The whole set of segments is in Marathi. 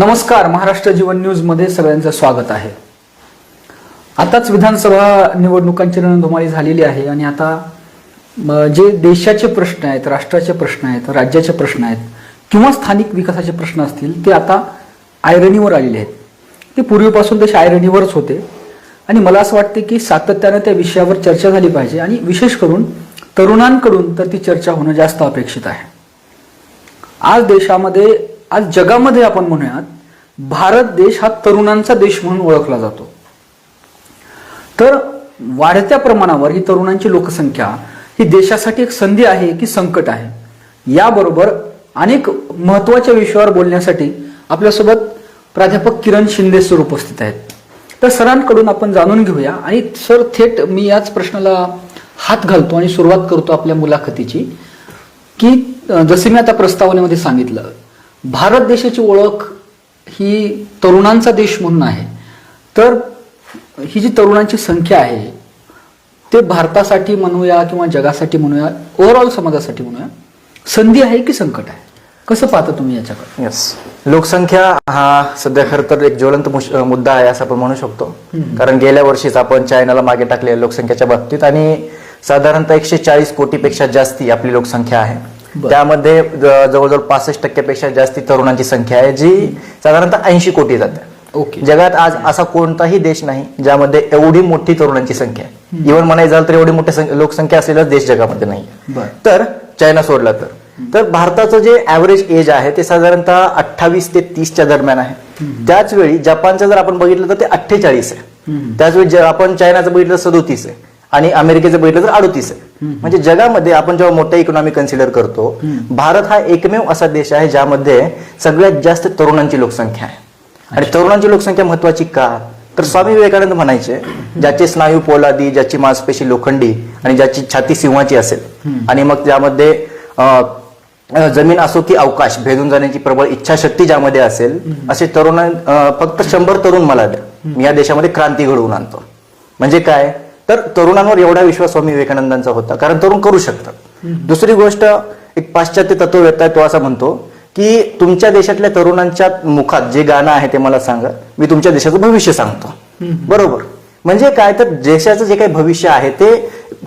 नमस्कार महाराष्ट्र जीवन न्यूजमध्ये सगळ्यांचं स्वागत आहे. आताच विधानसभा निवडणुकांची रणधुमाळी झालेली आहे आणि आता जे देशाचे प्रश्न आहेत राष्ट्राचे प्रश्न आहेत राज्याचे प्रश्न आहेत किंवा स्थानिक विकासाचे प्रश्न असतील ते आता आयरणीवर आलेले आहेत. ते पूर्वीपासून तसे आयरणीवरच होते. आणि मला असं वाटते की सातत्यानं त्या विषयावर चर्चा झाली पाहिजे आणि विशेष करून तरुणांकडून तर ती चर्चा होणं जास्त अपेक्षित आहे. आज देशामध्ये आज जगामध्ये आपण म्हणूयात भारत देश हा तरुणांचा देश म्हणून ओळखला जातो. तर वाढत्या प्रमाणावर ही तरुणांची लोकसंख्या ही देशासाठी एक संधी आहे की संकट आहे? याबरोबर अनेक महत्त्वाच्या विषयावर बोलण्यासाठी आपल्यासोबत प्राध्यापक किरण शिंदे सर उपस्थित आहेत. तर सरांकडून आपण जाणून घेऊया आणि सर थेट मी याच प्रश्नाला हात घालतो आणि सुरुवात करतो आपल्या मुलाखतीची की जसे मी आता प्रस्तावनेमध्ये सांगितलं भारत देशाची ओळख ही तरुणांचा देश म्हणून आहे. तर ही जी तरुणांची संख्या आहे ते भारतासाठी म्हणूया किंवा जगासाठी म्हणूया ओव्हरऑल समाजासाठी म्हणूया संधी आहे की संकट आहे? कसं पाहता तुम्ही याच्याकडे? येस लोकसंख्या हा सध्या खरं तर एक ज्वलंत मुद्दा आहे असं आपण म्हणू शकतो. कारण गेल्या वर्षीच आपण चायनाला मागे टाकले लोकसंख्येच्या बाबतीत आणि साधारणतः एकशे चाळीस कोटीपेक्षा जास्ती आपली लोकसंख्या आहे. त्यामध्ये जवळजवळ पासष्ट टक्क्यापेक्षा जास्ती तरुणांची संख्या आहे जी साधारणतः ऐंशी कोटी जाते ओके. जगात आज असा कोणताही देश नाही ज्यामध्ये एवढी मोठी तरुणांची संख्या आहे. इव्हन म्हणायचं झालं तर एवढी मोठी लोकसंख्या असलेला देश जगामध्ये नाही बरं. तर चायना सोडला तर. तर भारताचं जे ऍव्हरेज एज आहे ते साधारणतः अठ्ठावीस ते तीसच्या दरम्यान आहे. त्याच वेळी जपानचं जर आपण बघितलं तर ते अठ्ठेचाळीस आहे. हम्म. त्याच वेळी जे आपण चायनाचं बघितलं तर सदोतीस आहे. आणि अमेरिकेचं बघितलं तर अडोतीस आहे. म्हणजे जगामध्ये आपण जेव्हा मोठ्या इकॉनॉमी कन्सिडर करतो भारत हा एकमेव असा देश आहे ज्यामध्ये सगळ्यात जास्त तरुणांची लोकसंख्या आहे. आणि तरुणांची लोकसंख्या महत्वाची का? तर स्वामी विवेकानंद म्हणायचे ज्याचे स्नायू पोलादी ज्याची मांसपेशी लोखंडी आणि ज्याची छाती सिंहाची असेल. आणि मग त्यामध्ये जमीन असो की अवकाश भेदून जाण्याची प्रबळ इच्छाशक्ती ज्यामध्ये असेल असे तरुण फक्त शंभर तरुण मला द्या. मी या देशामध्ये क्रांती घडवून आणतो. म्हणजे काय? तर तरुणांवर एवढा विश्वास स्वामी विवेकानंदांचा होता. कारण तरुण करू शकतात. दुसरी गोष्ट एक पाश्चात्य तत्ववेत्ता आहे तो असा म्हणतो की तुमच्या देशातल्या तरुणांच्या मुखात जे गाणं आहे ते मला सांगा. मी तुमच्या देशाचं भविष्य सांगतो. बरोबर. म्हणजे काय तर देशाचं जे काही भविष्य आहे ते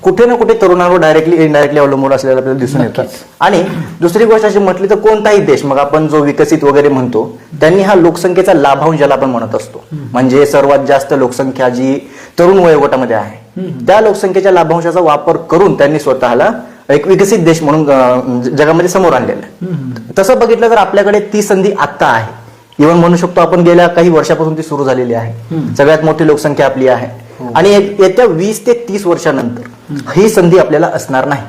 कुठे ना कुठे तरुणांवर डायरेक्टली इनडायरेक्टली अवलंबून असलेलं आपल्याला दिसून येतं. आणि दुसरी गोष्ट अशी म्हटली तर कोणताही देश मग आपण जो विकसित वगैरे म्हणतो त्यांनी हा लोकसंख्येचा लाभांश ज्याला आपण म्हणत असतो. म्हणजे सर्वात जास्त लोकसंख्या जी तरुण वयोगटामध्ये आहे त्या लोकसंख्येच्या लाभांशाचा वापर करून त्यांनी स्वतःला एक विकसित देश म्हणून जगामध्ये समोर आणलेलं आहे. तसं बघितलं तर आपल्याकडे ती संधी आत्ता आहे. इव्हन म्हणू शकतो आपण गेल्या काही वर्षापासून ती सुरू झालेली आहे. सगळ्यात मोठी लोकसंख्या आपली आहे. आणि एक- येत्या वीस ते तीस वर्षानंतर ही संधी आपल्याला असणार नाही.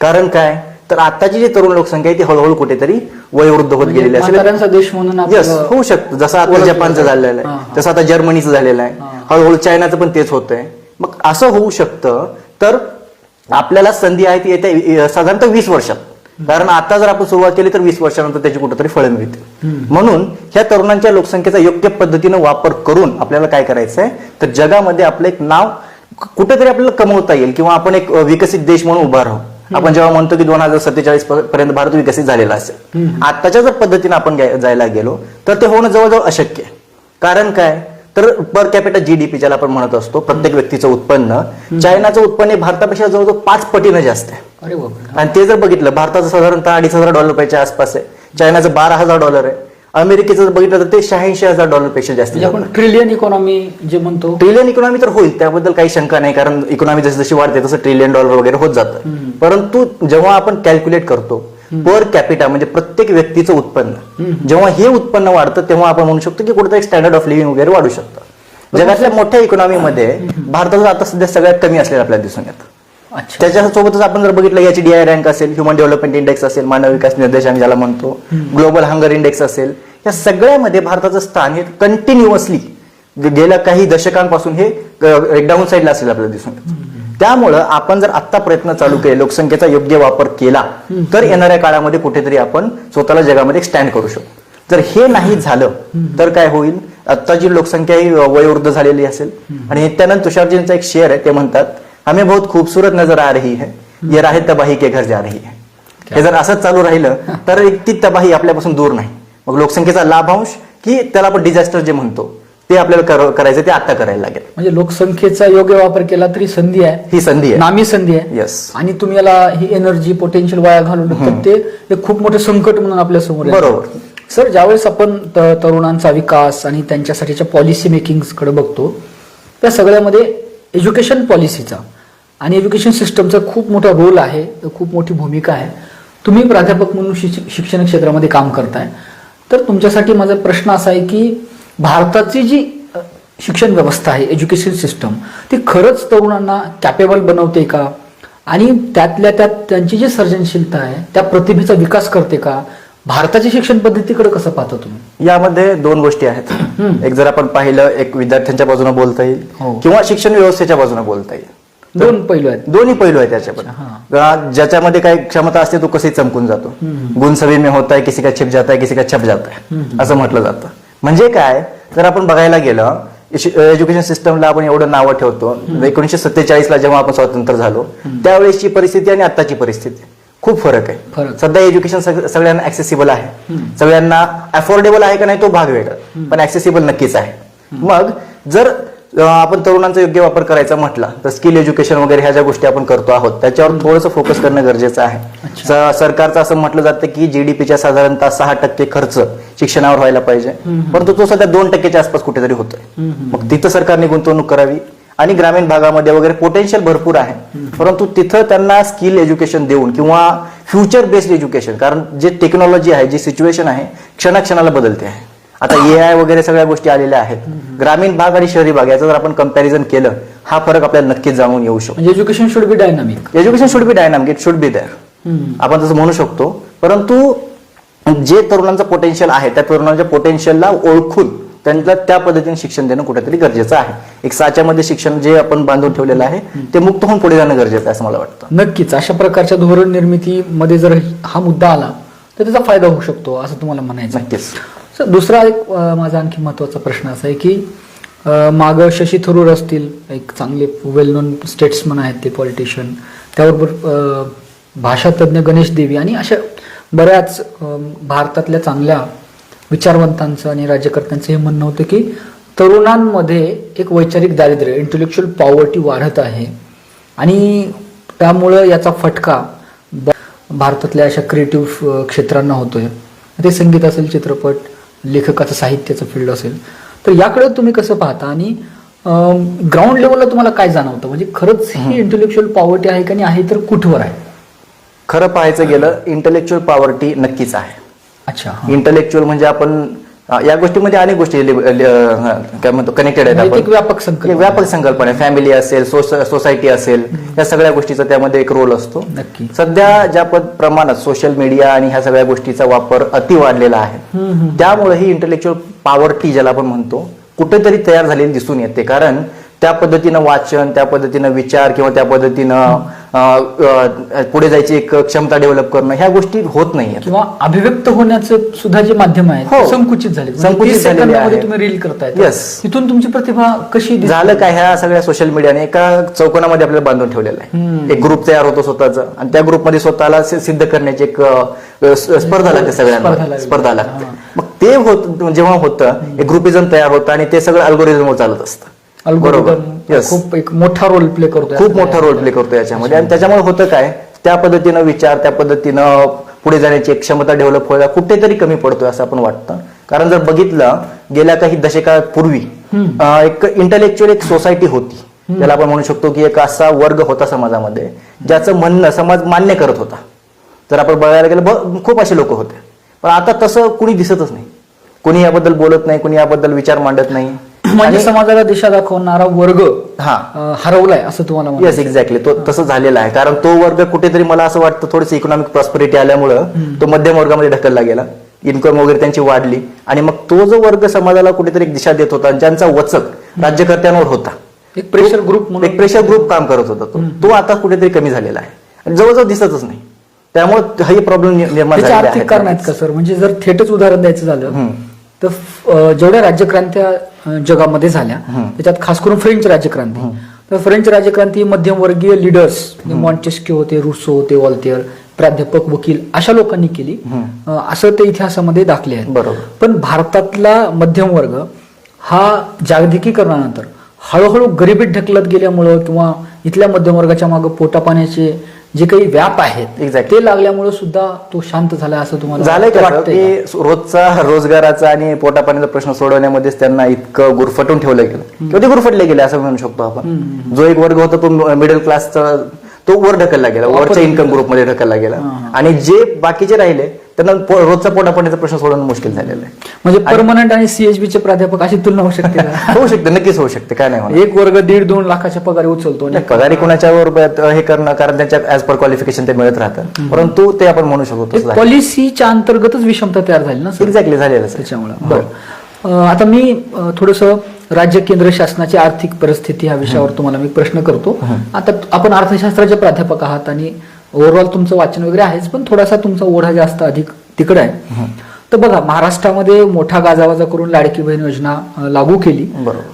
कारण काय? तर आताची जी तरुण लोकसंख्या आहे ती हळूहळू कुठेतरी वयोवृद्ध होत गेलेली असेल म्हणून होऊ शकतं. जसं आता जपानचं. झालेलं हा, आहे. हा. तसं आता जर्मनीचं झालेलं आहे. हा. हळूहळू चायनाचं पण तेच होतंय. मग असं होऊ शकतं तर आपल्याला संधी आहे ती येत्या साधारणतः वीस वर्षात. कारण आता जर आपण सुरुवात केली तर वीस वर्षानंतर त्याची कुठेतरी फळं मिळतील. म्हणून ह्या तरुणांच्या लोकसंख्येचा योग्य पद्धतीनं वापर करून आपल्याला काय करायचं आहे तर जगामध्ये आपलं एक नाव कुठेतरी आपल्याला कमवता येईल किंवा आपण एक विकसित देश म्हणून उभा राहू. आपण जेव्हा म्हणतो की दोन हजार सत्तेचाळीस पर्यंत भारत विकसित झालेला असेल. आताच्या जर पद्धतीने आपण जायला गेलो तर ते होणं जवळजवळ अशक्य आहे. कारण काय? तर पर कॅपिटल जीडीपी ज्याला आपण म्हणत असतो प्रत्येक व्यक्तीचं उत्पन्न चायनाचं उत्पन्न हे भारतापेक्षा जवळजवळ पाच पटीनं जास्त आहे. आणि ते जर बघितलं भारताचं साधारणतः अडीच हजार डॉलर रुपयाच्या आसपास आहे. चायनाचं बारा हजार डॉलर आहे. अमेरिकेचं जर बघितलं तर ते शहाऐंशी हजार डॉलरपेक्षा जास्त म्हणजे आपण ट्रिलियन इकॉनॉमी जे म्हणतो. ट्रिलियन इकॉनॉमी तर होईल त्याबद्दल काही शंका नाही कारण इकॉनॉमी जशी जशी वाढते तसं ट्रिलियन डॉलर वगैरे होत जातं. परंतु जेव्हा आपण कॅल्क्युलेट करतो पर कॅपिटा म्हणजे प्रत्येक व्यक्तीचं उत्पन्न. जेव्हा हे उत्पन्न वाढतं तेव्हा आपण म्हणू शकतो की कुठेतरी स्टँडर्ड ऑफ लिव्हिंग वगैरे वाढू शकतं. जगातल्या मोठ्या इकॉनॉमीमध्ये भारताचं आता सध्या सगळ्यात कमी असलेलं आपल्याला दिसून येतं. अच्छा. त्याच्यासोबतच आपण जर बघितलं याची डीआय रँक असेल ह्युमन डेव्हलपमेंट इंडेक्स असेल मानव विकास निर्देशांक ज्याला म्हणतो ग्लोबल हंगर इंडेक्स असेल या सगळ्यामध्ये भारताचं स्थान हे कंटिन्युअसली गेल्या काही दशकांपासून हे डाऊन साईडला असेल आपल्याला दिसून येतं. त्यामुळं आपण जर आत्ता प्रयत्न चालू केले लोकसंख्येचा योग्य वापर केला तर येणाऱ्या काळामध्ये कुठेतरी आपण स्वतःला जगामध्ये स्टँड करू शकतो. जर हे नाही झालं तर काय होईल? आता जी लोकसंख्या ही वयोवृद्ध झालेली असेल आणि त्यानंतर तुषारजींचा एक शेअर आहे ते म्हणतात हमें बहुत खूबसूरत नजर आ रही है. ये राह तबाही के घर जा रही है. हे जर असंच चालू राहिलं तर एक ती तबाही आपल्यापासून दूर नाही. मग लोकसंख्येचा लाभांश की त्याला आपण डिझास्टर जे म्हणतो ते आपल्याला कर- करायचं ते आता करायला लागेल. म्हणजे लोकसंख्येचा योग्य वापर केला तरी संधी आहे. ही संधी आहे. नामी संधी आहे. येस आणि तुम्ही याला ही एनर्जी पोटेन्शियल वाया तर ते एक खूप मोठे संकट म्हणून आपल्यासमोर. बरोबर. सर ज्यावेळेस आपण तरुणांचा विकास आणि त्यांच्यासाठीच्या पॉलिसी मेकिंगकडे बघतो त्या सगळ्यामध्ये एज्युकेशन पॉलिसीचा आणि एज्युकेशन सिस्टमचा खूप मोठा रोल आहे खूप मोठी भूमिका आहे. तुम्ही प्राध्यापक म्हणून शिक- शिक्षण क्षेत्रामध्ये काम करताय. तर तुमच्यासाठी माझा प्रश्न असा आहे की भारताची जी शिक्षण व्यवस्था आहे एज्युकेशन सिस्टम ती खरंच तरुणांना कॅपेबल बनवते का? आणि त्यातल्या त्यात त्यांची जी सर्जनशीलता आहे त्या प्रतिभेचा विकास करते का? भारताच्या शिक्षण पद्धतीकडे कसं पाहता तुम्ही? यामध्ये दोन गोष्टी आहेत. एक जर आपण पाहिलं एक विद्यार्थ्यांच्या बाजूने बोलता हो. येईल किंवा शिक्षण व्यवस्थेच्या बाजूने बोलता येईल. दोन पैलू आहेत. दोन्ही पैलू आहेत त्याच्यामध्ये ज्याच्यामध्ये काही क्षमता असते तो कसे चमकून जातो? गुण सभी में होता है किसी का छिप जाता है किसी का छप जाता है असं म्हटलं जातं. म्हणजे काय? जर आपण बघायला गेलं एज्युकेशन सिस्टमला आपण एवढं नावं ठेवतो. एकोणीशे सत्तेचाळीस ला जेव्हा आपण स्वातंत्र्य झालो त्यावेळेसची परिस्थिती आणि आताची परिस्थिती. खूप फरक आहे. सध्या एज्युकेशन सगळ्यांना ऍक्सेसिबल आहे. सगळ्यांना अफोर्डेबल आहे का नाही तो भाग वेगळा. पण ऍक्सेसिबल नक्कीच आहे. मग जर आपण तरुणांचा योग्य वापर करायचा म्हटला तर स्किल एज्युकेशन वगैरे ह्या ज्या गोष्टी आपण करतो आहोत त्याच्यावर थोडंसं फोकस करणं गरजेचं आहे. सरकारचं असं म्हटलं जातं की जीडीपीच्या साधारणतः सहा टक्के खर्च शिक्षणावर व्हायला पाहिजे. परंतु तो सध्या दोन टक्क्याच्या आसपास कुठेतरी होतोय. मग तिथं सरकारने गुंतवणूक करावी आणि ग्रामीण भागामध्ये वगैरे पोटेन्शियल भरपूर आहे. परंतु तिथं त्यांना स्किल एज्युकेशन देऊन किंवा फ्युचर बेस्ड एज्युकेशन कारण जे टेक्नॉलॉजी आहे जी सिच्युएशन आहे क्षणाक्षणाला बदलते आहे. आता ए आय वगैरे सगळ्या गोष्टी आलेल्या आहेत. ग्रामीण भाग आणि शहरी भाग याचं जर आपण कंपॅरिझन केलं हा फरक आपल्याला नक्कीच जाणून येऊ शकतो. Education should be dynamic education should be dynamic it should be there आपण तसं म्हणू शकतो. परंतु जे तरुणांचं पोटेन्शियल आहे त्या तरुणांच्या पोटेन्शियलला ओळखून त्यांना त्या पद्धतीने शिक्षण देणं कुठेतरी गरजेचं आहे. एक साच्यामध्ये शिक्षण जे आपण बांधून ठेवलेलं आहे ते मुक्त होऊन पुढे जाणं गरजेचं आहे असं मला वाटतं. नक्कीच अशा प्रकारच्या धोरण निर्मितीमध्ये जर हा मुद्दा आला तर त्याचा फायदा होऊ शकतो असं तुम्हाला म्हणायचं. नक्कीच. सर, दुसरा एक माझा आणखी महत्त्वाचा प्रश्न असा आहे की मागं शशी थरूर असतील एक चांगले वेल नोन स्टेट्समन आहेत ते पॉलिटिशियन त्याबरोबर भाषातज्ञ गणेश देवी आणि अशा बऱ्याच भारतातल्या चांगल्या विचारवंतांचं आणि राज्यकर्त्यांचं हे म्हणणं होतं की तरुणांमध्ये एक वैचारिक दारिद्र्य इंटेलेक्च्युअल पॉवर्टी वाढत आहे. आणि त्यामुळं याचा फटका भारतातल्या अशा क्रिएटिव्ह क्षेत्रांना होतोय. ते संगीत असेल चित्रपट लेखकाचं साहित्याचं फील्ड असेल तर याकडे तुम्ही कसं पाहता? आणि ग्राउंड लेवलला तुम्हाला काय जाणवतं? म्हणजे खरंच ही इंटेलेक्च्युअल पॉवर्टी आहे का? आणि आहे तर कुठवर आहे? खरं पाहायचं गेलं इंटलेक्च्युअल पॉवर्टी नक्कीच आहे. अच्छा. इंटलेक्च्युअल म्हणजे आपण या गोष्टीमध्ये अनेक गोष्टी लि- लि- अं, काय म्हणतो कनेक्टेड आहेत आपण. एक व्यापक संकल्पना. एक व्यापक संकल्पना आहे. फॅमिली असेल सोस- सोसायटी असेल या सगळ्या गोष्टीचा त्यामध्ये एक रोल असतो. नक्की. सध्या ज्या पद प्रमाणात सोशल मीडिया आणि ह्या सगळ्या गोष्टीचा वापर अति वाढलेला आहे. त्यामुळे ही इंटलेक्च्युअल पॉवर्टी ज्याला आपण म्हणतो कुठेतरी तयार झालेली दिसून येते. कारण त्या पद्धतीनं वाचन त्या पद्धतीनं विचार किंवा त्या पद्धतीनं पुढे जायची एक क्षमता डेव्हलप करणं ह्या गोष्टी होत नाहीये किंवा अभिव्यक्त होण्याचं सुद्धा जे माध्यम आहे हो. संकुचित झाले म्हणजे संकुचित 30 झालेले सेकंदामध्ये आहे. तुम्ही रील करताय Yes. तिथून तुमची प्रतिभा कशी? झालं काय ह्या सगळ्या सोशल मीडियाने एका चौकोनामध्ये आपल्याला बांधून ठेवलेलं आहे. एक ग्रुप तयार होतो स्वतःचा. आणि त्या ग्रुपमध्ये स्वतःला सिद्ध करण्याची एक स्पर्धा लागते सगळ्यांना. स्पर्धा लागते. मग ते होत जेव्हा होतं एक ग्रुपिझम तयार होतं आणि ते सगळं अल्गोरिझमवर चालत असतं. अल्गोरिदम. खूप एक मोठा रोल प्ले करतो खूप मोठा रोल प्ले करतो याच्यामध्ये. आणि त्याच्यामुळे होतं काय त्या पद्धतीनं विचार त्या पद्धतीनं पुढे जाण्याची क्षमता डेव्हलप व्हायला कुठेतरी कमी पडतोय असं आपण वाटतं. कारण जर बघितलं गेल्या काही दशकापूर्वी एक इंटलेक्च्युअल एक सोसायटी होती. त्याला आपण म्हणू शकतो की एक असा वर्ग होता समाजामध्ये ज्याचं म्हणणं समाज मान्य करत होता. जर आपण बघायला गेलं खूप असे लोक होते. पण आता तसं कुणी दिसतच नाही. कुणी याबद्दल बोलत नाही कुणी याबद्दल विचार मांडत नाही. म्हणजे समाजाला दिशा दाखवणारा वर्ग हा. हरवलाय असं तुम्हाला येस. एक्झॅक्टली तो तसं झालेला आहे. कारण तो वर्ग कुठेतरी मला असं वाटतं थोडीशी इकॉनॉमिक प्रॉस्पेरिटी आल्यामुळं तो मध्यम वर्गामध्ये ढकलला गेला. इन्कम वगैरे त्यांची वाढली. आणि मग तो जो वर्ग समाजाला कुठेतरी एक दिशा देत होता ज्यांचा वचक राज्यकर्त्यांवर होता एक प्रेशर ग्रुप एक प्रेशर ग्रुप काम करत होता तो. तो आता कुठेतरी कमी झालेला आहे. जवळजवळ दिसतच नाही. त्यामुळे हे प्रॉब्लेम निर्माण झालेले आर्थिक कारण आहेत का सर म्हणजे जर थेटच उदाहरण द्यायचं झालं. तर जेवढ्या राज्यक्रांत्या जगामध्ये झाल्या. त्याच्यात खास करून फ्रेंच राज्यक्रांती. तर फ्रेंच राज्यक्रांती मध्यमवर्गीय लिडर्स मॉन्टेस्क्यू होते रुसो होते वॉल्टियर प्राध्यापक वकील अशा लोकांनी केली. असं ते इतिहासामध्ये दाखले आहेत. बरोबर. पण भारतातला मध्यम वर्ग हा जागतिकीकरणानंतर हळूहळू गरिबीत ढकलत गेल्यामुळं किंवा इथल्या मध्यम वर्गाच्या मागे पोटा पाण्याचे जे काही व्याप आहेत Exactly. ते लागल्यामुळे सुद्धा तो शांत झाला असं तुम्हाला झालंय का? की रोजचा रोजगाराचा आणि पोटापाण्याचा प्रश्न सोडवण्यामध्येच त्यांना इतकं गुरफटून ठेवलं गेलं किंवा ते गुरफटले गेले असं म्हणू शकतो आपण जो एक वर्ग होता तो मिडल क्लासचा तो वर ढकलला गेला वरच्या इन्कम ग्रुपमध्ये ढकलला गेला. आणि जे बाकीचे राहिले त्यांना रोजचा पोटापाण्याचा प्रश्न सोडवणं मुश्किल झालेलं आहे. म्हणजे परमनंट आणि सीएचबी चे प्राध्यापक अशी तुलना होऊ शकते होऊ शकते नक्कीच होऊ शकते काय नाही. एक वर्ग दीड दोन लाखाच्या पगारी उचलतो पगारी कुणाच्या वर हे करणं कारण त्यांच्या ऍज पर क्वालिफिकेशन ते मिळत राहतात. परंतु ते आपण म्हणू शकतो पॉलिसीच्या अंतर्गतच विषमता तयार झाली ना एक्झॅक्टली झालेलं. त्याच्यामुळे. बरं. आता मी थोडस राज्य केंद्र शासनाची आर्थिक परिस्थिती ह्या विषयावर तुम्हाला मी प्रश्न करतो. आता आपण अर्थशास्त्राचे प्राध्यापक आहात आणि ओव्हरऑल तुमचं वाचन वगैरे आहेच पण थोडासा तुमचा ओढा जास्त अधिक तिकडे आहे. तर बघा महाराष्ट्रामध्ये मोठा गाजावाजा करून लाडकी बहीण योजना लागू केली.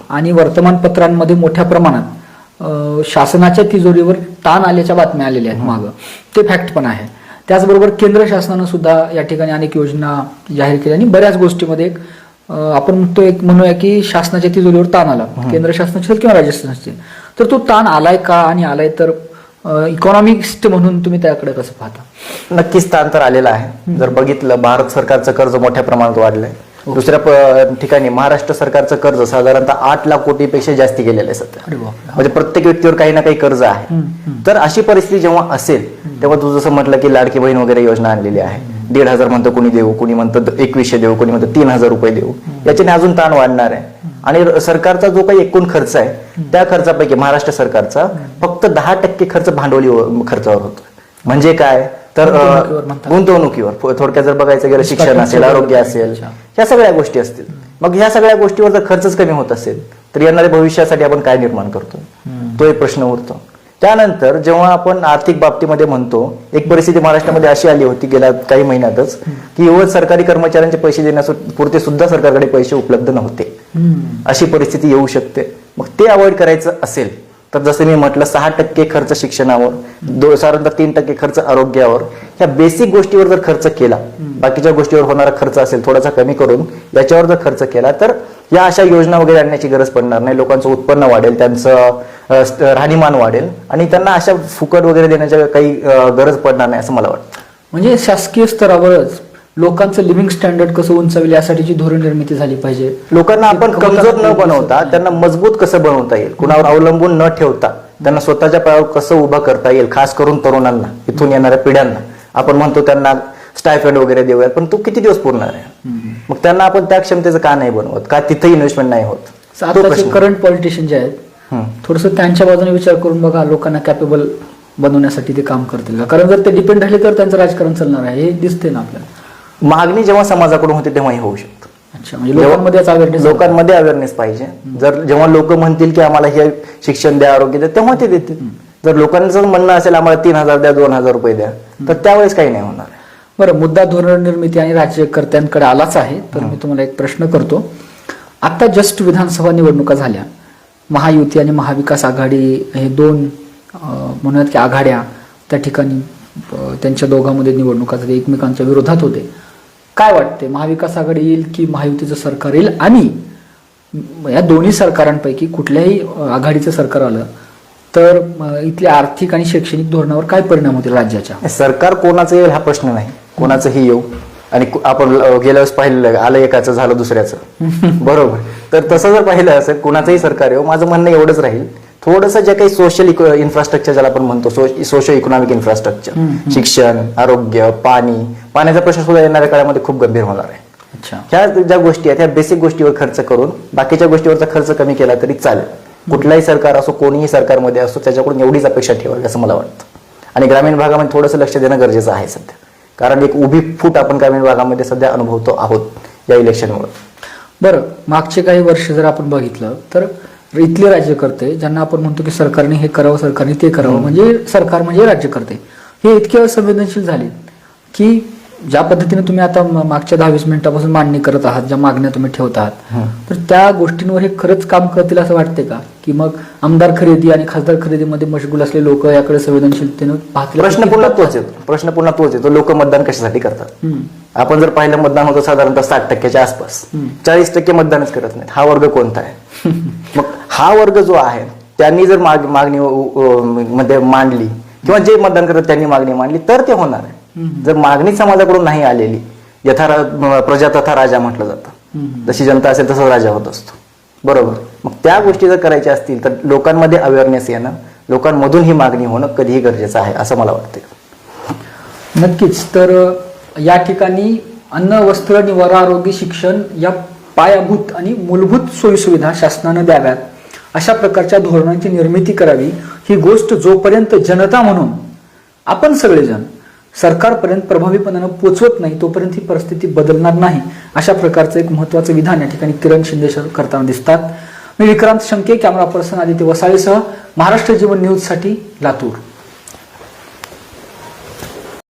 आणि वर्तमानपत्रांमध्ये मोठ्या प्रमाणात शासनाच्या तिजोरीवर ताण आल्याच्या बातम्या आलेल्या आहेत मागं. ते फॅक्ट पण आहे. त्याचबरोबर केंद्र शासनानं सुद्धा या ठिकाणी अनेक योजना जाहीर केल्या आणि बऱ्याच गोष्टीमध्ये एक आपण म्हणतो एक म्हणूया की शासनाच्या तिजोरीवर ताण आला. केंद्र शासनाचे असेल किंवा राज्य शासनाचे. तर तो ताण आलाय का आणि आलाय तर इकॉनॉमिक्स्ट म्हणून तुम्ही त्याकडे कसं पाहता? नक्कीच ताण तर आलेला आहे. जर बघितलं भारत सरकारचं कर्ज मोठ्या प्रमाणात वाढलंय. दुसऱ्या प- ठिकाणी महाराष्ट्र सरकारचं कर्ज साधारणतः आठ लाख कोटीपेक्षा जास्ती गेलेलं आहे सध्या. म्हणजे प्रत्येक व्यक्तीवर काही ना काही कर्ज आहे. तर अशी परिस्थिती जेव्हा असेल तेव्हा तू जसं म्हटलं की लाडकी बहीण वगैरे योजना आणलेली आहे. दीड हजार म्हणतं कुणी देऊ कुणी म्हणतं एकवीसशे देऊ कुणी म्हणतं तीन हजार रुपये देऊ. याच्याने अजून ताण वाढणार आहे. आणि सरकारचा जो काही एकूण खर्च आहे त्या खर्चापैकी महाराष्ट्र सरकारचा फक्त दहा टक्के खर्च भांडवली खर्चावर होतो म्हणजे काय? तर गुंतवणुकीवर थोडक्यात जर बघायचं गेलं शिक्षण असेल आरोग्य असेल ह्या सगळ्या गोष्टी असतील. मग ह्या सगळ्या गोष्टीवर जर खर्चच कमी होत असेल तर येणाऱ्या भविष्यासाठी आपण काय निर्माण करतो? तो एक प्रश्न उरतो. त्यानंतर जेव्हा आपण आर्थिक बाबतीमध्ये म्हणतो एक परिस्थिती महाराष्ट्रामध्ये अशी आली होती गेल्या काही महिन्यातच की युवक सरकारी कर्मचाऱ्यांचे पैसे देण्यापुरते सुद्धा सरकारकडे पैसे उपलब्ध नव्हते. अशी परिस्थिती येऊ शकते. मग ते अवॉइड करायचं असेल तर जसं मी म्हटलं सहा टक्के खर्च शिक्षणावर दो साधारणतः तीन टक्के खर्च आरोग्यावर. ह्या बेसिक गोष्टीवर जर खर्च केला बाकीच्या गोष्टीवर होणारा खर्च असेल थोडासा कमी करून याच्यावर जर खर्च केला तर या अशा योजना वगैरे आणण्याची गरज पडणार नाही. लोकांचं उत्पन्न वाढेल त्यांचं राहणीमान वाढेल आणि त्यांना अशा फुकट वगैरे देण्याच्या काही गरज पडणार नाही असं मला वाटतं. म्हणजे शासकीय स्तरावरच लोकांचं लिव्हिंग स्टँडर्ड कसं उंचावेल यासाठीची धोरण निर्मिती झाली पाहिजे. लोकांना आपण कमजोर न बनवता त्यांना मजबूत कसं बनवता येईल? कुणावर अवलंबून न ठेवता त्यांना स्वतःच्या पायावर कसं उभं करता येईल? खास करून तरुणांना इथून येणाऱ्या पिढ्यांना. आपण म्हणतो त्यांना स्टायफंड वगैरे देऊयात पण तो किती दिवस पुरणार आहे? मग त्यांना आपण त्या क्षमतेचं का नाही बनवत? का तिथे इन्व्हेस्टमेंट नाही होत. करंट पॉलिटिशियन जे आहेत. थोडस त्यांच्या बाजूने विचार करून बघा लोकांना कॅपेबल बनवण्यासाठी ते काम करतील कारण जर ते डिपेंड राहिले तर त्यांचं राजकारण चालणार आहे हे दिसते ना आपल्याला. मागणी जेव्हा समाजाकडून होते तेव्हाही होऊ शकतं. अच्छा म्हणजे लोकांमध्ये अवेअरनेस लोकांमध्ये अवेअरनेस पाहिजे. जर जेव्हा लोक म्हणतील की आम्हाला हे शिक्षण द्या आरोग्य द्या तेव्हा ते देतील. जर लोकांचं म्हणणं असेल आम्हाला तीन हजार द्या दोन हजार रुपये द्या तर त्यावेळेस काही नाही होणार. बरं मुद्दा धोरण निर्मिती आणि राज्यकर्त्यांकडे आलाच आहे तर मी तुम्हाला एक प्रश्न करतो. आता जस्ट विधानसभा निवडणुका झाल्या. महायुती आणि महाविकास आघाडी हे दोन म्हणूयात की आघाड्या त्या ठिकाणी त्यांच्या दोघांमध्ये निवडणुका झाल्या एकमेकांच्या विरोधात होते. काय वाटते महाविकास आघाडी येईल की महायुतीचं सरकार येईल? आणि या दोन्ही सरकारांपैकी कुठल्याही आघाडीचं सरकार आलं तर इथल्या आर्थिक आणि शैक्षणिक धोरणावर काय परिणाम होतील राज्याच्या? सरकार कोणाचं येईल हा प्रश्न नाही. कोणाचंही येऊ. आणि आपण गेल्या वेळेस पाहिलेलं आहे, आलं एकाचं झालं दुसऱ्याचं. बरोबर. तर तसं जर पाहिलं असेल कोणाचंही सरकार येऊ माझं म्हणणं एवढंच राहील थोडंसं जे काही सोशल इन्फ्रास्ट्रक्चर ज्याला आपण म्हणतो सोशो इकॉनॉमिक इन्फ्रास्ट्रक्चर शिक्षण आरोग्य पाणी पाण्याचा प्रश्न सुद्धा येणाऱ्या काळामध्ये खूप गंभीर होणार आहे. अच्छा. ह्या ज्या गोष्टी आहेत ह्या बेसिक गोष्टीवर खर्च करून बाकीच्या गोष्टीवरचा खर्च कमी केला तरी चालेल. कुठलाही सरकार असो कोणीही सरकारमध्ये असो त्याच्याकडून एवढीच अपेक्षा ठेवावी असं मला वाटतं. आणि ग्रामीण भागामध्ये थोडंसं लक्ष देणं गरजेचं आहे सध्या. कारण एक उभी फूट आपण ग्रामीण भागामध्ये सध्या अनुभवतो आहोत या इलेक्शनमुळे बरं मागचे काही वर्ष जर आपण बघितलं तर इथले राज्यकर्ते ज्यांना आपण म्हणतो की सरकारने हे करावं सरकारने ते करावं म्हणजे सरकार म्हणजे राज्यकर्ते हे इतके असंवेदनशील झाले की ज्या पद्धतीने तुम्ही आता मागच्या दहा वीस मिनिटापासून मांडणी करत आहात ज्या मागण्या तुम्ही ठेवत आहात. तर त्या गोष्टींवर हे खरंच काम करतील असं वाटते का? की मग आमदार खरेदी आणि खासदार खरेदीमध्ये मशगूल असले लोक याकडे संवेदनशीलतेनं पाहतील? प्रश्न पुन्हा तोच येतो प्रश्न पुन्हा तोच येतो लोक मतदान कशासाठी करतात. आपण जर पाहिलं मतदान होतं साधारणतः साठ टक्क्याच्या आसपास. चाळीस टक्के मतदानच करत नाहीत. हा वर्ग कोणता आहे? मग हा वर्ग जो आहे त्यांनी जर माग मागणी मध्ये मांडली किंवा जे मतदान करतात त्यांनी मागणी मांडली तर ते होणार आहे. जर मागणी समाजाकडून नाही आलेली यथा प्रजा तथा राजा म्हटलं जातं. जशी जनता असेल तसं राजा होत असतो. बरोबर? मग त्या गोष्टी जर करायच्या असतील तर लोकांमध्ये अवेअरनेस येणं लोकांमधून ही मागणी होणं कधीही गरजेचं आहे असं मला वाटतं नक्कीच. तर या ठिकाणी अन्न वस्त्र निवारा आरोग्य शिक्षण या पायाभूत आणि मूलभूत सोयीसुविधा शासनानं द्याव्यात. अशा प्रकारच्या धोरणांची निर्मिती करावी. ही गोष्ट जोपर्यंत जनता म्हणून आपण सगळेजण सरकारपर्यंत प्रभावीपणानं पोचवत नाही तोपर्यंत ही परिस्थिती बदलणार नाही अशा प्रकारचं एक महत्वाचं विधान या ठिकाणी किरण शिंदे करताना दिसतात. मी विक्रांत शंके कॅमेरा पर्सन आदित्य वसाळेसह महाराष्ट्र जीवन न्यूजसाठी लातूर.